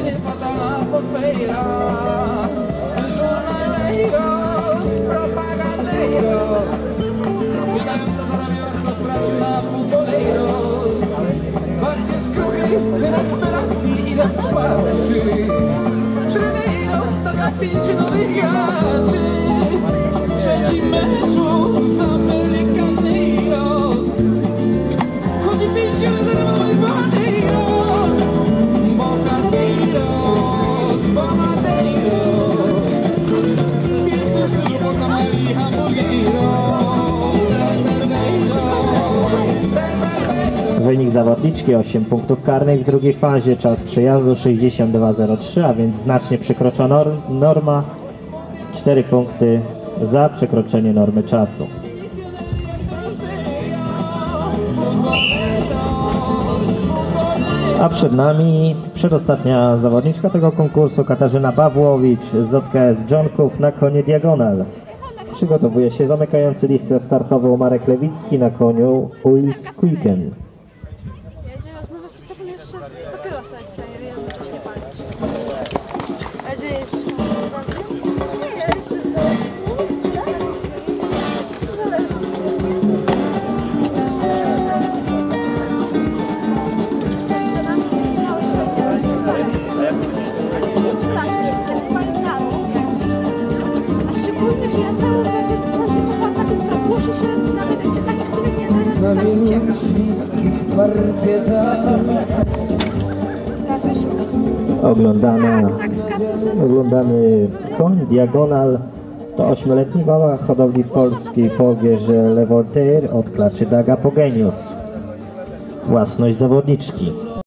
fatalna atmosfera Jornaleiros, propagandeiros Wydają to za ramionko, straciła futboleiros Bardziej skruchy, desperacji i rozpaczy Żreneiros, to na pięciu nowych graczy Trzeci meczu z Amerykaneiros Chodzi pięciu Wynik zawodniczki 8 punktów karnych w drugiej fazie, czas przejazdu 62.03, a więc znacznie przekroczona nor- norma. 4 punkty za przekroczenie normy czasu. A przed nami przedostatnia zawodniczka tego konkursu Katarzyna Pawłowicz z OKS Johnków na konie Diagonal. Przygotowuje się zamykający listę startową Marek Lewicki na koniu Wills Quicken. A jest A szczególnie, że ja cały czas wysłuchałam takiego głosu Oglądana, oglądany koń Diagonal to ośmioletni wała hodowli polskiej po wieży Le Voltaire od klaczy Daga Pogenius. Własność zawodniczki.